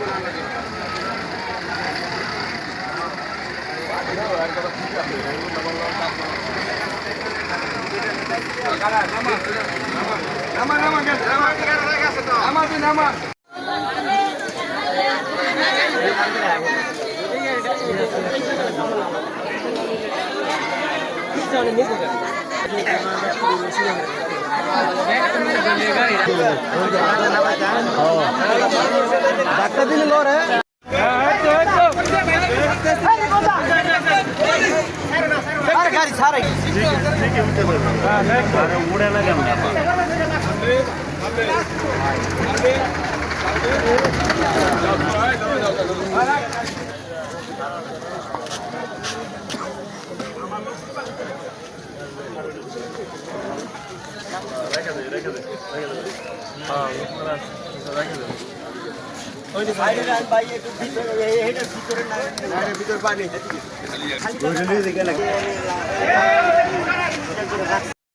nama nama nama nama nama nama, nama Oh. Doctor দিলে লো রে আরে গাড়ি ছাড়াই ভিতর পানি।